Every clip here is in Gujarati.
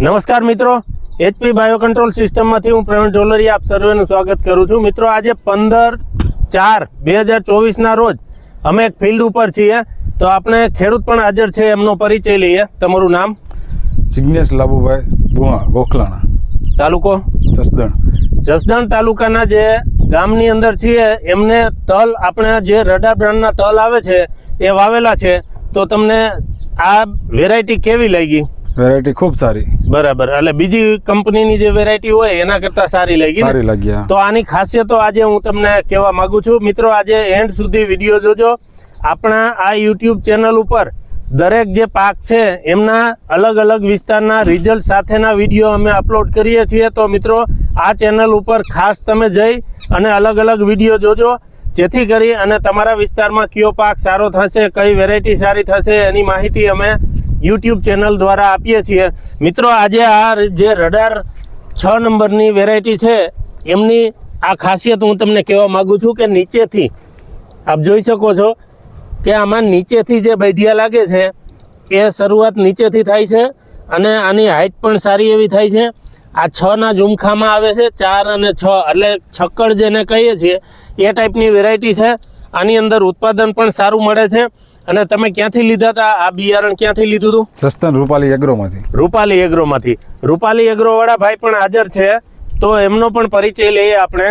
નમસ્કાર મિત્રો એચપી બાયો કંટ્રોલ સિસ્ટમમાંથી હું પ્રવીણ ઢોલરી આપ સર્વેનું સ્વાગત કરું છું. મિત્રો આજે પંદર ચાર બે હજાર ચોવીસના રોજ અમે એક ફિલ્ડ ઉપર છીએ. તો આપણે ખેડૂત પણ હાજર છે એમનો પરિચય લઈએ. તમારું નામ? જિજ્ઞેશ લાભુભાઈ બુઆ ગોખલાણા તાલુકો? જસદણ. જસદણ તાલુકાના જે ગામની અંદર છીએ એમને તલ આપણે જે રડા બ્રાન્ડના તલ આવે છે એ વાવેલા છે. તો તમને આ વેરાયટી કેવી લાગી? વેરાયટી ખૂબ સારી. બરાબર. એટલે બીજી કંપનીની જે વેરાયટી હોય એના કરતા સારી લાગી? સારી લાગી તો આની ખાસિયતો આજે હું તમને કહેવા માંગુ છું. મિત્રો આજે એન્ડ સુધી વીડિયો જોજો. આપણા આ યુટ્યુબ ચેનલ ઉપર દરેક જે પાક છે એમના અલગ અલગ વિસ્તારના રિઝલ્ટ સાથેના વીડિયો અમે અપલોડ કરીએ છીએ. તો મિત્રો આ ચેનલ ઉપર ખાસ તમે જઈ અને અલગ અલગ વીડિયો જોજો. જેથી કરી અને તમારા વિસ્તારમાં કયો પાક સારો થશે કઈ વેરાયટી સારી થશે એની માહિતી અમે યુટ્યુબ ચેનલ દ્વારા આપીએ છીએ. મિત્રો, આજે આ જે રડાર છ નંબરની વેરાયટી છે, એમની આ ખાસિયત હું તમને કહેવા માગું છું કે નીચેથી, આપ જોઈ શકો છો કે આમાં નીચેથી જે બૈઢિયા લાગે છે, એ શરૂઆત નીચેથી થાય છે અને આની હાઇટ પણ સારી એવી થાય છે. આ છના ઝુમખામાં આવે છે, ચાર અને છ, એટલે છક્કડ જેને કહીએ છીએ, એ ટાઈપની વેરાયટી છે. આની અંદર ઉત્પાદન પણ સારું મળે છે. અને તમે ક્યાંથી લીધા હતા? આ બિયારણ ક્યાંથી લીધું હતું? જસ્તન રૂપાલી એગ્રોમાંથી. રૂપાલી એગ્રોમાંથી. રૂપાલી એગ્રો વાળા ભાઈ પણ હાજર છે તો એમનો પણ પરિચય લઈએ આપણે.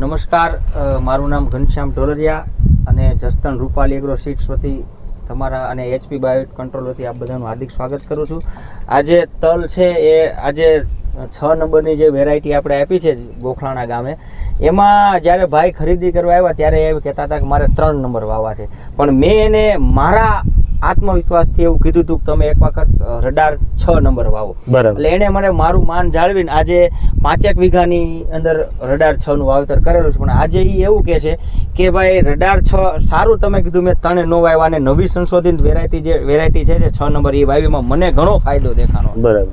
નમસ્કાર મારું નામ ઘનશ્યામ ઢોલરિયા અને જસ્તન રૂપાલી એગ્રો સીટ્સ વતી તમારા અને એચપી બાયો કંટ્રોલ વતી આ બધાનું હાર્દિક સ્વાગત કરું છું. આજે તલ છે એ આજે છ નંબરની જે વેરાયટી આપણે આપી છે ગોખલાણા ગામે એમાં જ્યારે ભાઈ ખરીદી કરવા આવ્યા ત્યારે એ કહેતા હતા કે મારે ત્રણ નંબર વાવવા છે. પણ મેં એને મારા આત્મવિશ્વાસથી એવું કીધું હતું કે તમે એક વખત રડાર છ નંબર વાવો. બરાબર. એટલે એણે મને મારું માન જાળવીને આજે પાંચેક વીઘાની અંદર રડાર છ નું વાવેતર કરેલું છે. પણ આજે એ એવું કહે છે કે ભાઈ રડાર છ સારું તમે કીધું મેં તણે નો વાવ્યા અને નવી સંશોધિત વેરાયટી જે વેરાયટી છે જે છ નંબર એ વાવીમાં મને ઘણો ફાયદો દેખાનો બરાબર.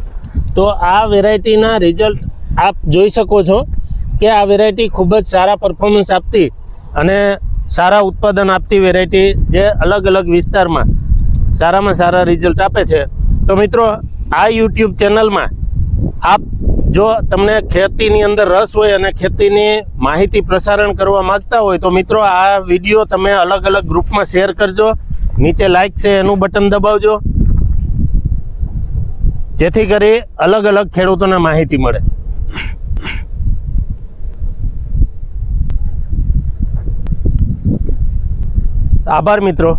તો આ વેરાયટીના રિઝલ્ટ આપ જોઈ શકો છો કે આ વેરાયટી ખૂબ જ સારા પરફોર્મન્સ આપતી અને સારા ઉત્પાદન આપતી વેરાયટી જે અલગ અલગ વિસ્તારમાં સારામાં સારા રિઝલ્ટ આપે છે. તો મિત્રો, આ યુટ્યુબ ચેનલમાં આપ જો તમને ખેતીની અંદર રસ હોય અને ખેતીની માહિતી પ્રસારણ કરવા માંગતા હોય, તો મિત્રો આ વીડિયો તમે અલગ અલગ ગ્રુપમાં શેર કરજો. નીચે લાઇક છે, એનું બટન દબાવજો. જેથી કરી અલગ અલગ ખેડૂતોને માહિતી મળે. આભાર મિત્રો.